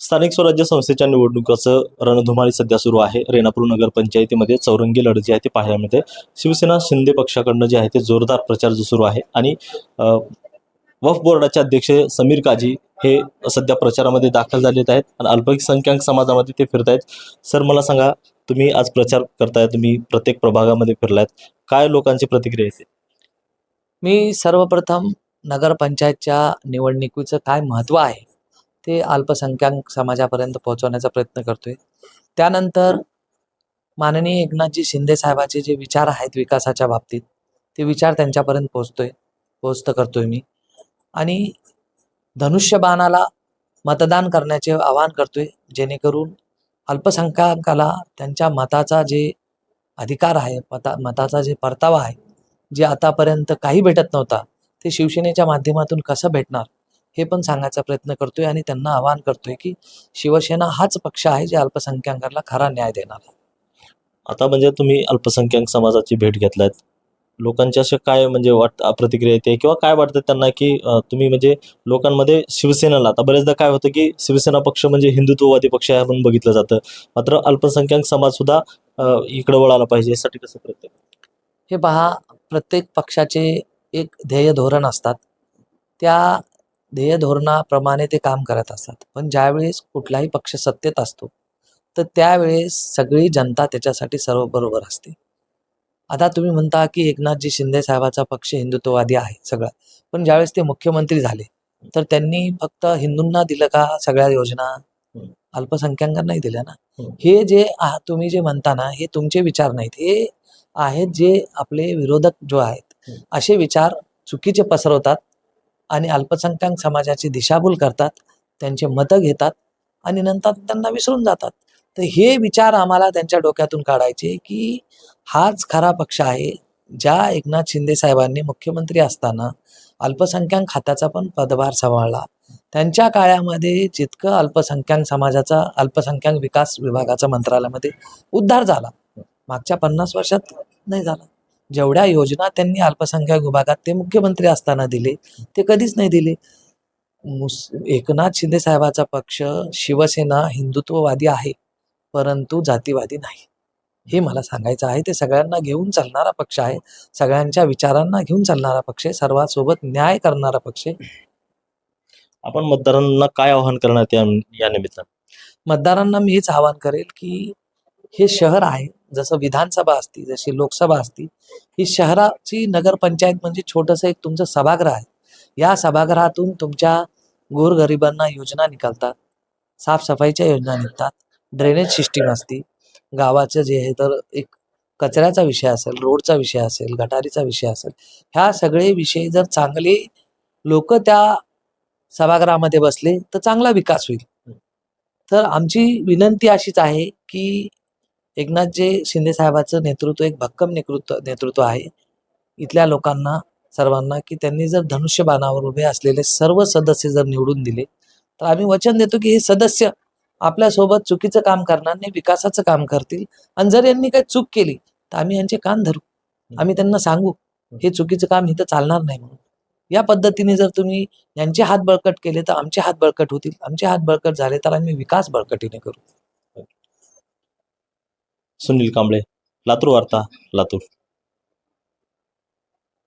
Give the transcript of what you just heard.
स्थानिक स्वराज्य संस्थेच्या निवडणुकाचं रणधुमाळी सध्या सुरू आहे. रेणापूर नगर पंचायतीमध्ये चौरंगी लढत जी आहे ती पाहायला मिळते. शिवसेना शिंदे पक्षाकडनं जे आहे ते जोरदार प्रचार जो सुरू आहे आणि वफ बोर्डाचे अध्यक्ष समीर काजी हे सध्या प्रचारामध्ये दाखल झालेत आहेत आणि अल्पसंख्याक समाजामध्ये ते फिरत आहेत. सर मला सांगा तुम्ही आज प्रचार करताय तुम्ही प्रत्येक प्रभागामध्ये फिरलायत. काय लोकांची प्रतिक्रिया येते मी सर्वप्रथम नगरपंचायतच्या निवडणुकीचं काय महत्त्व आहे? ते अल्पसंख्याक समाजापर्यंत पोहोचवण्याचा प्रयत्न करतोय. त्यानंतर माननीय एकनाथजी शिंदे साहेबाचे जे विचार आहेत विकासाच्या बाबतीत ते विचार त्यांच्यापर्यंत पोहोचतोय पोहोचतं करतोय मी. आणि धनुष्यबाणाला मतदान करण्याचे आवाहन करतोय जेणेकरून अल्पसंख्याकाला त्यांच्या मताचा जे अधिकार आहे मता मताचा जे परतावा आहे जे आतापर्यंत काही भेटत नव्हता ते शिवसेनेच्या माध्यमातून कसं भेटणार? हे पण सांगायचा प्रयत्न करतोय आणि त्यांना आवाहन करतोय की शिवसेना हाच पक्ष आहे जे अल्पसंख्याकांना खरा न्याय देणार आहे. आता म्हणजे तुम्ही अल्पसंख्याक समाजाची भेट घेतलायत लोकांच्या अशा काय म्हणजे वाट प्रतिक्रिया येते किंवा काय वाटतं त्यांना की तुम्ही म्हणजे लोकांमध्ये शिवसेनेला आता बरेचदा काय होतं की शिवसेना पक्ष म्हणजे हिंदुत्ववादी पक्ष आहे म्हणून बघितलं जातं. मात्र अल्पसंख्याक समाज सुद्धा इकडे वळाला पाहिजे यासाठी कसं प्रयत्न हे पहा प्रत्येक पक्षाचे एक ध्येय धोरण असतात. त्या ध्येय धोरणाप्रमाणे ते काम करत असतात. पण ज्यावेळेस कुठलाही पक्ष सत्तेत असतो तर त्यावेळेस सगळी जनता त्याच्यासाठी सर्व बरोबर असते. आता तुम्ही म्हणता की एकनाथजी शिंदे साहेबाचा पक्ष हिंदुत्ववादी आहे सगळं. पण ज्यावेळेस ते मुख्यमंत्री झाले तर त्यांनी फक्त हिंदूंना दिलं का सगळ्या योजना? अल्पसंख्याकांना नाही दिल्या ना? हे जे तुम्ही जे म्हणता ना हे तुमचे विचार नाहीत. हे आहेत जे आपले विरोधक जो आहेत असे विचार चुकीचे पसरवतात. आणि अल्पसंख्याक समाजाची दिशाभूल करतात त्यांचे मतं घेतात आणि नंतर त्यांना विसरून जातात. तर हे विचार आम्हाला त्यांच्या डोक्यातून काढायचे की हाच खरा पक्ष आहे ज्या एकनाथ शिंदे साहेबांनी मुख्यमंत्री असताना अल्पसंख्याक खात्याचा पण पदभार सांभाळला. त्यांच्या काळामध्ये जितकं अल्पसंख्याक समाजाचा अल्पसंख्याक विकास विभागाचा मंत्रालयामध्ये उद्धार झाला मागच्या पन्नास वर्षात नाही झाला. जेवढ्या योजना त्यांनी अल्पसंख्याक विभागात ते मुख्यमंत्री असताना दिले ते कधीच नाही दिले. मुस एकनाथ शिंदे साहेबाचा पक्ष शिवसेना हिंदुत्ववादी आहे परंतु जातीवादी नाही. हे मला सांगायचं आहे ते सगळ्यांना घेऊन चालणारा पक्ष आहे सगळ्यांच्या विचारांना घेऊन चालणारा पक्ष आहे सर्वांसोबत न्याय करणारा पक्ष आहे. आपण मतदारांना काय आवाहन करणार या निमित्तानं? मतदारांना मी हेच आवाहन करेल की हे शहर आहे जसं विधानसभा असती जशी लोकसभा असती ही शहराची नगरपंचायत म्हणजे छोटंसं एक तुमचं सभागृह आहे. या सभागृहातून तुमच्या गोरगरिबांना योजना निघालतात. साफसफाईच्या योजना निघतात. ड्रेनेज सिस्टीम असती. गावाचं जे आहे तर एक कचऱ्याचा विषय असेल रोडचा विषय असेल गटारीचा विषय असेल ह्या सगळे विषय जर चांगले लोक त्या सभागृहामध्ये बसले तर चांगला विकास होईल. तर आमची विनंती अशीच आहे की एकनाथजी शिंदे साहेबाचं नेतृत्व एक भक्कम नेतृत्व नेतृत्व आहे इथल्या लोकांना सर्वांना की त्यांनी जर धनुष्यबाणावर उभे असलेले सर्व सदस्य जर निवडून दिले तर आम्ही वचन देतो की हे सदस्य आपल्यासोबत चुकीचं काम करणार नाही विकासाचं काम करतील. आणि जर यांनी काही चूक केली तर आम्ही यांचे कान धरू. आम्ही त्यांना सांगू हे चुकीचं काम इथं चालणार नाही म्हणून. या पद्धतीने जर तुम्ही यांचे हात बळकट केले तर आमचे हात बळकट होतील. आमचे हात बळकट झाले तर आम्ही विकास बळकटीने करू. सुनील कांबळे लातूर वार्ता लातूर.